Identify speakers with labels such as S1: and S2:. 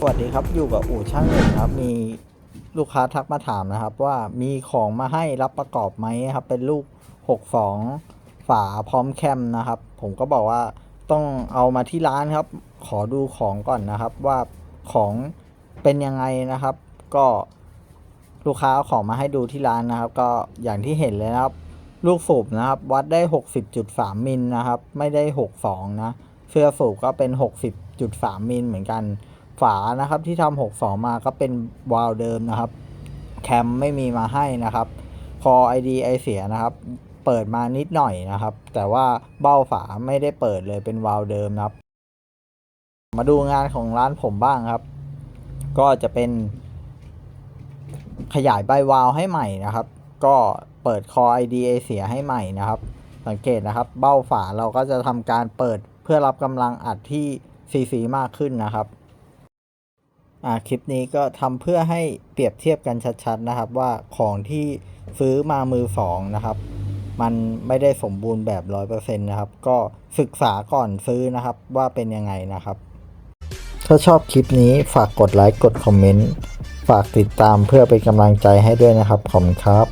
S1: สวัสดีครับอยู่กับอู่ช่างหนึ่งครับ มีลูกค้าทักมาถามนะครับ ว่ามีของมาให้รับประกอบไหมครับ เป็นลูก62ฝาพร้อมแคมนะครับ ผมก็บอกว่าต้องเอามาที่ร้านครับ ขอดูของก่อนนะครับ ว่าของเป็นยังไงนะครับ ก็ลูกค้าเอาของมาให้ดูที่ร้านนะครับ ก็อย่างที่เห็นเลยนะครับ ลูกสูบนะครับ วัดได้ 60.3มิลนะครับ ไม่ได้ 62 นะเสื้อสูบก็เป็น 60.3มิลเหมือนกัน ฝานะครับที่ทำ62มาก็เป็นวาล์วเดิมนะครับ แคมไม่มีมาให้นะครับ คอ ID ไอเสียนะครับ เปิดมานิดหน่อยนะครับ แต่ว่าเบ้าฝาไม่ได้เปิดเลยเป็นวาล์วเดิมนะครับ มาดูงานของร้านผมบ้างครับ ก็จะเป็น ขยายใบวาล์วให้ใหม่นะครับ ก็เปิดคอ ID ไอเสียให้ใหม่นะครับ สังเกตนะครับ เบ้าฝาเราก็จะทำการเปิดเพื่อรับกำลังอัดที่ซีซีมากขึ้นนะครับ อ่าคลิปนี้ก็ทำเพื่อให้เปรียบเทียบกันชัดๆนะครับ ว่าของที่ซื้อมามือสองนะครับ มันไม่ได้สมบูรณ์แบบร้อยเปอร์เซ็นต์นะครับ ก็ศึกษาก่อนซื้อนะครับว่าเป็นยังไงนะครับ ถ้าชอบคลิปนี้ฝากกดไลค์กดคอมเมนต์ฝากติดตามเพื่อเป็นกำลังใจให้ด้วยนะครับขอบคุณครับ